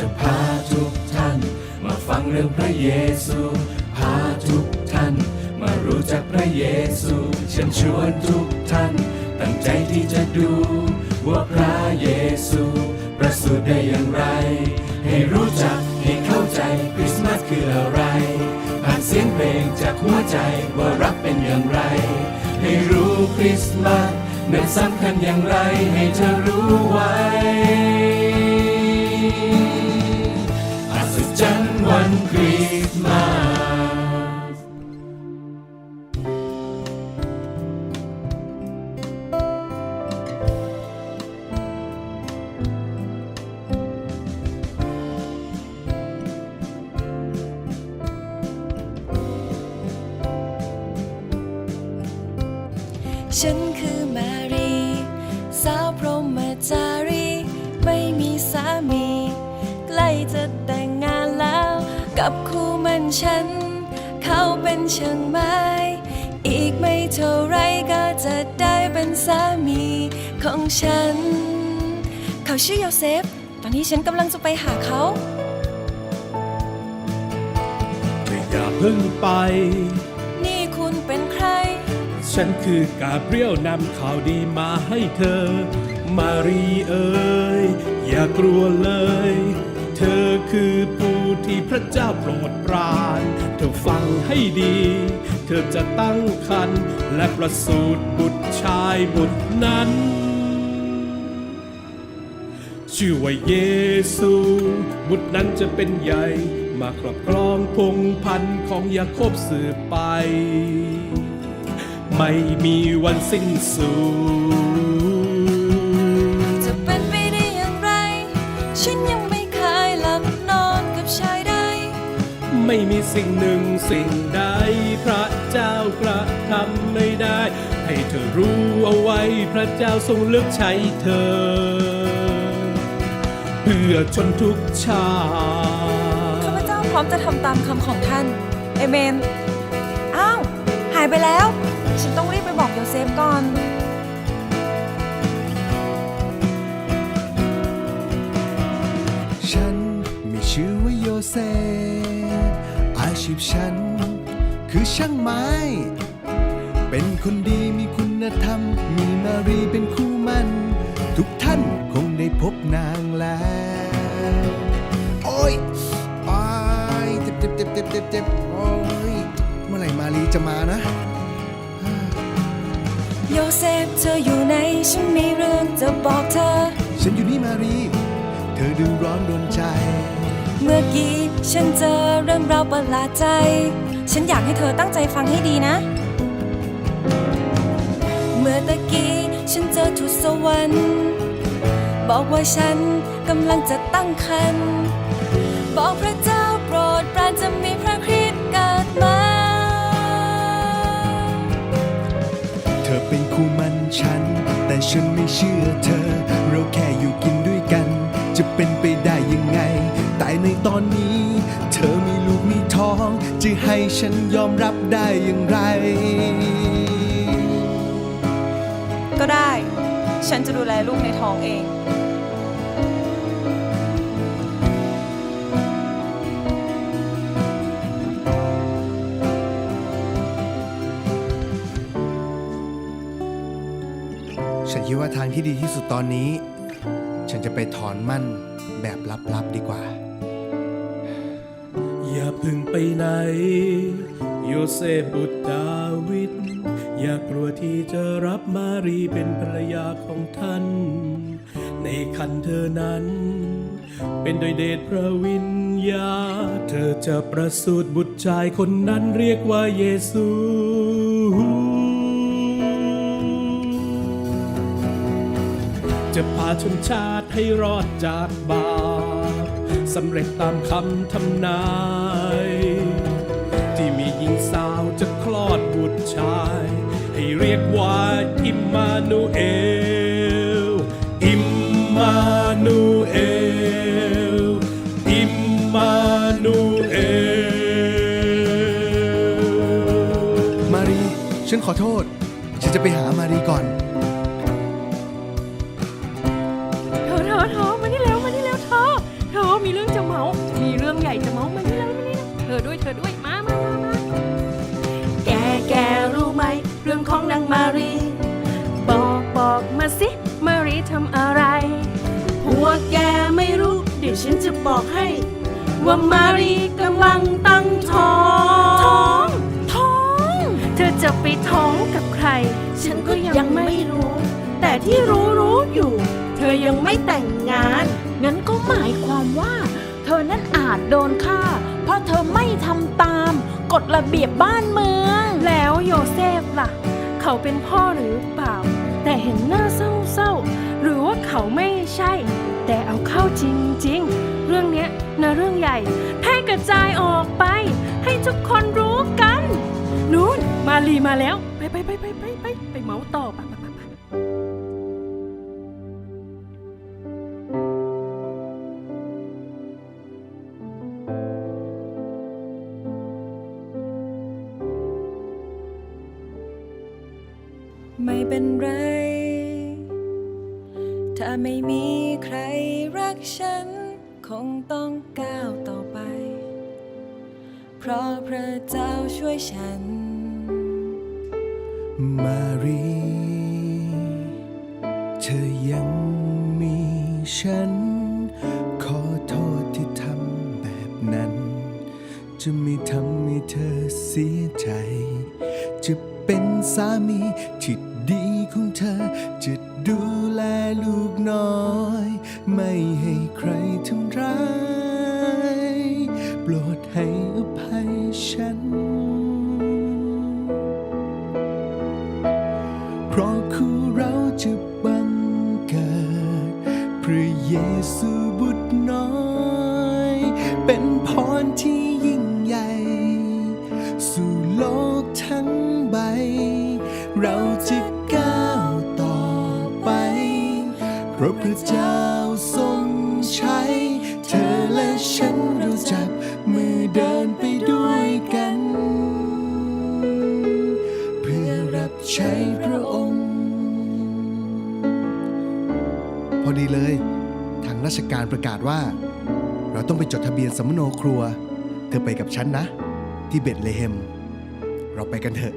จะพาทุกท่าน มาฟังเรื่องพระเยซู พาทุกท่าน มารู้จักพระเยซูเชิญชวนทุกท่าน ตั้งใจที่จะดูว่าพระเยซูประสูติได้อย่างไร ให้รู้จักให้เข้าใจคริสต์มาสคืออะไรผ่านเสียงเพลงจากหัวใจว่ารักเป็นอย่างไร ให้รู้คริสต์มาสนั้นสำคัญอย่างไรให้เธอรู้ไว้ ย์ ฉัน เขาชื่อโยเซฟ ตอนนี้ฉันกำลังจะไปหาเขา อย่าเพิ่งไป นี่คุณเป็นใคร ฉันคือกาเบรียลนำข่าวดีมาให้เธอ มารีเอ๋ยอย่ากลัวเลย เธอคือผู้ที่พระเจ้าโปรดปราน เธอฟังให้ดี เธอจะตั้งครรภ์และประสูติบุตรชายบุตรนั้น ชื่อว่าเยซู บุตรนั้นจะเป็นใหญ่ มาครอบครองพงพันธ์ของยาโคบสืบไป ไม่มีวันสิ้นสุดจะเป็นไปได้อย่างไร ฉันยังไม่เคยหลับนอนกับชายใด ไม่มีสิ่งหนึ่งสิ่งใด พระเจ้ากระทำไม่ได้ ให้เธอรู้เอาไว้พระเจ้าทรงเลือกใช้เธอ พื่อชนทุกชาติข้าพเจ้าพร้อมจะทำตามคำของท่าน เอเมน อ้าว หายไปแล้ว ฉันต้องรีบไปบอกโยเซฟก่อน ฉันมีชื่อว่าโยเซฟ อาชีพฉัน คือช่างไม้ เป็นคนดีมีคุณธรรม มีมารีเป็นคู่มัน ทุกท่านคงได้ พบนางแล้ว โอ้ยอ้ายเจ็บเจ็บเจ็บเจ็บเจ็บเจ็บโอ้ยเมื่อไหร่มารีจะมานะ โยเซฟเธออยู่ไหนฉันมีเรื่องจะบอกเธอ ฉันอยู่นี่มารี เธอดูร้อนโดนใจ เมื่อกี้ฉันเจอเรื่องราวประหลาดใจ ฉันอยากให้เธอตั้งใจฟังให้ดีนะ เมื่อตะกี้ฉันเจอทูตสวรรค์ บอกว่าฉันกำลังจะตั้งครรภ์บอกพระเจ้าโปรดปรานจะมีพระคริสต์เกิดมา เธอเป็นคู่มันฉัน แต่ฉันไม่เชื่อเธอ เราแค่อยู่กินด้วยกัน จะเป็นไปได้ยังไง แต่ในตอนนี้ เธอมีลูกมีท้อง จะให้ฉันยอมรับได้อย่างไร ก็ได้ ฉันจะดูแลลูกในท้องเอง ฉันคิดว่าทางที่ดีที่สุดตอนนี้ ฉันจะไปถอนมั่นแบบลับๆดีกว่า อย่าพึ่งไปไหน โยเซฟบุตรดาวิด อย่ากลัวที่จะรับมารีเป็นภรรยาของท่าน ในคันเธอนั้น เป็นโดยเดชพระวิญญา เธอจะประสูติบุตรชายคนนั้นเรียกว่าเยซู จะพาชนชาติให้รอดจากบาปสำเร็จตามคำทำนาย ที่มีหญิงสาวจะคลอดบุตรชาย ให้เรียกว่าอิมมานูเอล อิมมานูเอล อิมมานูเอล มารี ฉันขอโทษ ทำอะไร พวกแกไม่รู้ เดี๋ยวฉันจะบอกให้ ว่ามารีกำลังตั้งท้องท้อง ท้อง เธอจะไปท้องกับใคร ฉันก็ยังไม่รู้ แต่ที่รู้รู้อยู่ เธอยังไม่แต่งงาน งั้นก็หมายความว่า เธอนั้นอาจโดนฆ่า เพราะเธอไม่ทำตามกฎระเบียบบ้านเมือง แล้วโยเซฟล่ะ เขาเป็นพ่อหรือเปล่า แต่เห็นหน้าเศร้าๆ หรือว่าเขาไม่ใช่ แต่เอาเข้าจริง ๆ เรื่องเนี้ยนะเรื่องใหญ่แพร่กระจายออกไป ให้ทุกคนรู้กัน นู้นมาลีมาแล้ว ไปไปไปไปไปไปไปเมาส์ต่อไปไป จะไม่ทำให้เธอเสียใจ จะเป็นสามีที่ดีของเธอ จะดูแลลูกน้อย ไม่ให้ใครทำร้าย โปรดให้ พราะพระเจ้าทรงใช้ เธอและฉันเราจับมือเดินไปด้วยกัน เพื่อรับใช้พระองค์ พอดีเลย ทางราชการประกาศว่า เราต้องไปจดทะเบียนสมโนครัว เธอไปกับฉันนะ ที่เบตเลเฮม เราไปกันเถอะ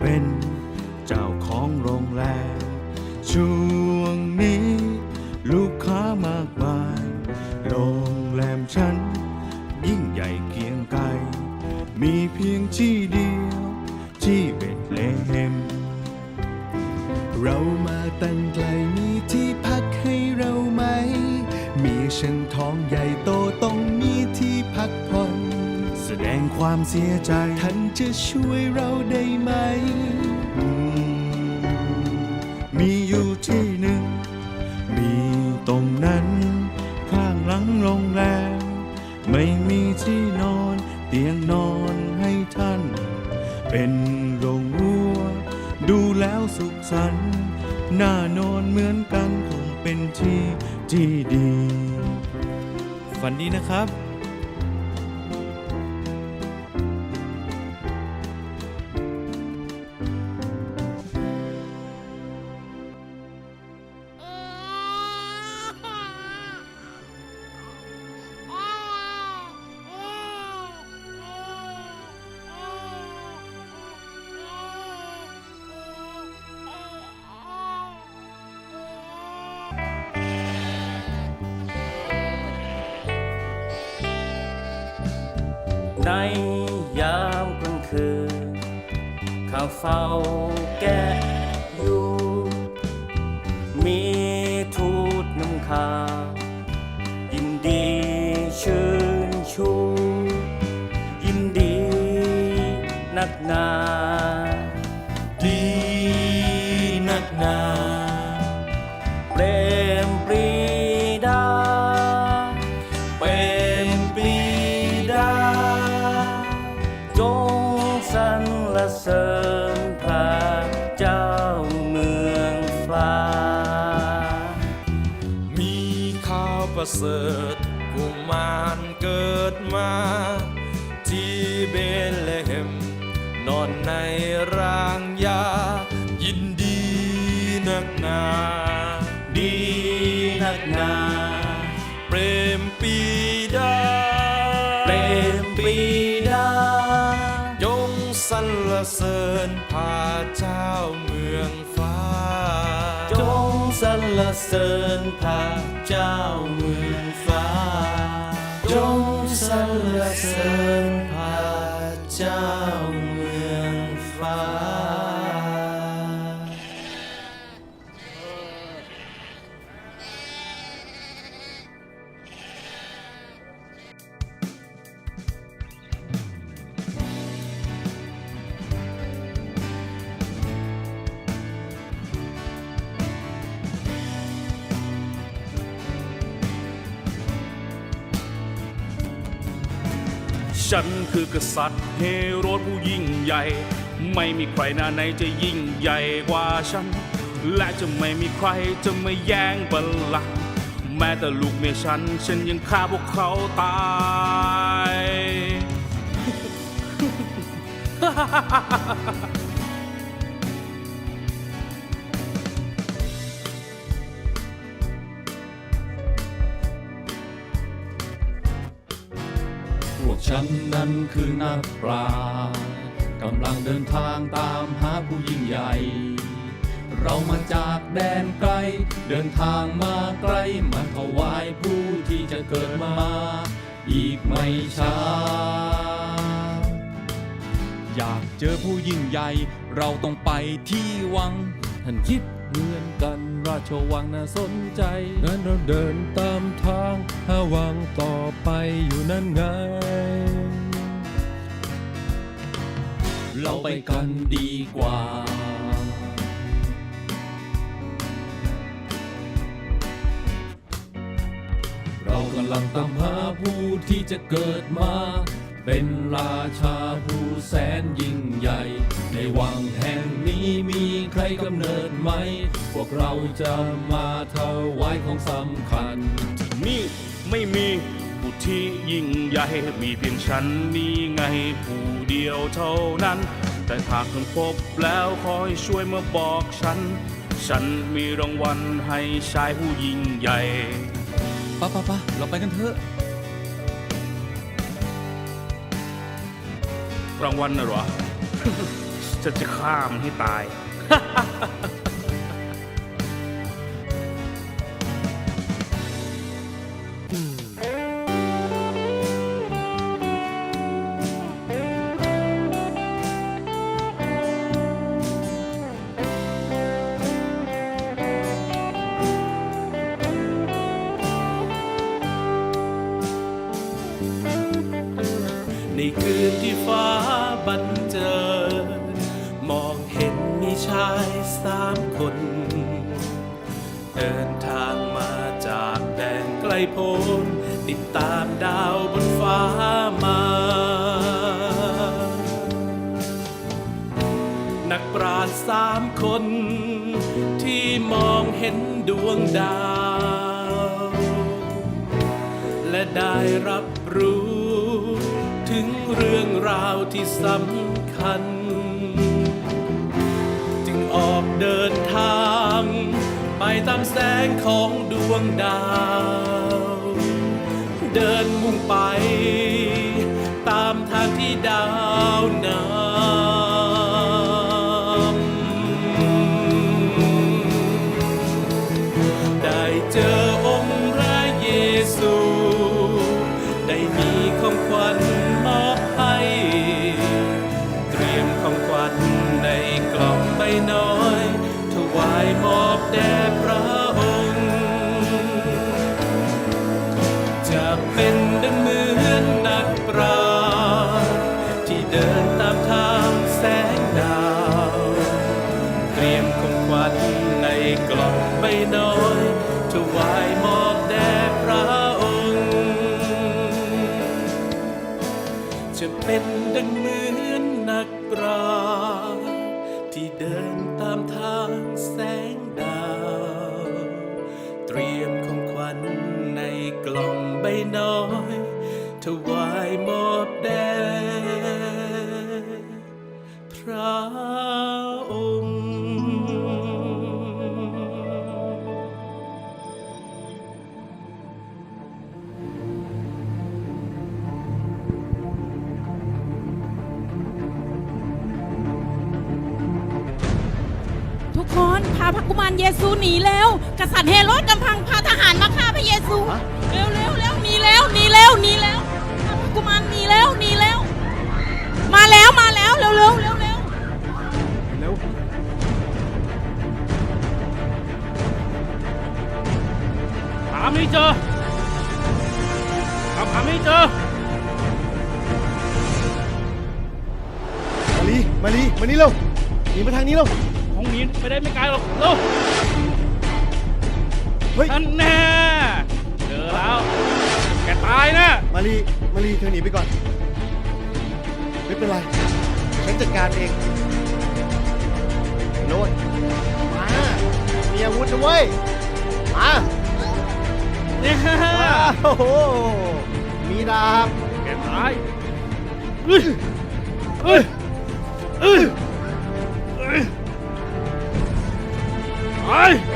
เป็นเจ้าของโรงแรมช่วงนี้ลูกค้ามากมาย โรงแรมฉัน ยิ่งใหญ่เกียงไกล มีเพียงที่ ความเสียใจ ท่านจะช่วยเราได้ไหมมมีอยู่ที่หนึ่ง มีตรงนั้น ข้างหลังโรงแรม ไม่มีที่นอน เตียงนอนให้ท่าน เป็นโรงวัว ดูแล้วสุขสันต์น่านอนเหมือนกันคงเป็นที่ที่ดี ฝันดีนะครับ ในยามกลางคืนข้าเฝ้าแกะอยู่ มีทูตนำคา ประเสริฐกุมารเกิดมา ที่นอนในร่างยา ยินดีนักหนา ดีนักหนาเปรมปีดาเปรมปรีดาจงสรรเสริญพาเจ้าเมืองฟ้า จงสรรเสริญพระ เจ้าเมืองฟ้า จงสรรเสริญพระเจ้า ฉันคือกษัตริย์เฮโรดผู้ยิ่งใหญ่ ไม่มีใครหน้าไหนจะยิ่งใหญ่กว่าฉัน และจะไม่มีใครจะมาแย่งบัลลังก์แม้แต่ลูกเมียฉัน ฉันยังฆ่าพวกเขาตาย ฉันนั้นคือนักปราชญ์กำลังเดินทางตามหาผู้ยิ่งใหญ่ เรามาจากแดนไกล เดินทางมาไกลมาถวายผู้ที่จะเกิดมา อีกไม่ช้า อยากเจอผู้ยิ่งใหญ่ เราต้องไปที่วังท่านคิด เหมือนกันราชวังน่าสนใจ งั้นเราเดินตามทางหาวังต่อไปอยู่นั่นไง เราไปกันดีกว่า เรากำลังตามหาผู้ที่จะเกิดมา เป็นราชาผู้แสนยิ่งใหญ่ ในวังแห่งนี้มีใครกำเนิดไหม พวกเราจะมาถวายของสำคัญ นี่ไม่มีผู้ที่ยิ่งใหญ่ มีเพียงฉันนี่ไงผู้เดียวเท่านั้น แต่หากคุณพบแล้วขอให้ช่วยมาบอกฉัน ฉันมีรางวัลให้ชายผู้ยิ่งใหญ่ปะปะปะเราไปกันเถอะ รางวัลน่ะเหรอ ฉันจะฆ่ามันให้ตาย ในคืนที่ฟ้าบันเจิดมองเห็นมีชายสามคน เดินทางมาจากแดนไกลโพ้นติดตามดาวบนฟ้ามา นักปราชญ์สามคน ที่มองเห็นดวงดาว และได้รับรู้ เรื่องราวที่สำคัญ จึงออกเดินทาง ไปตามแสงของดวงดาว เดินมุ่งไป ตามทางที่ดาวนำ เดิน พระกุมารเยซูหนีแล้ว กษัตริย์เฮโรดกำพังพาทหารมาฆ่าพระเยซู เร็วเร็วเร็วหนีแล้วหนีแล้วหนีแล้วพระกุมารหนีแล้วหนีแล้ว มาแล้วมาแล้วเร็วเร็วเร็วเร็วเร็วหาไม่เจอหาไม่เจอมาลีมาลีมานี่เร็วหนีมาทางนี้เร็วีไปได้ไม่ไกลหรอกเร็วเฮ้ย ท่านแน่เจอแล้ว แกตายนะมารีมารีเธอหนีไปก่อน ไม่เป็นไร ฉันจัดการเองโน้นมามีอาวุธนะเว้ย มาเนี่ยโอ้โห มีดาบ แกตายเอ้ยเอึ้ย 来。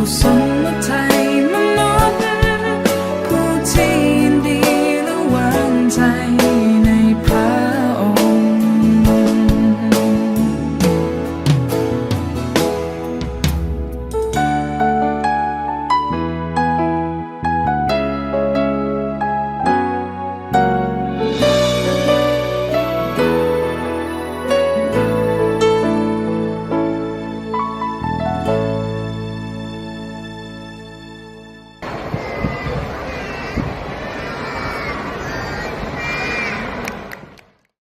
o som.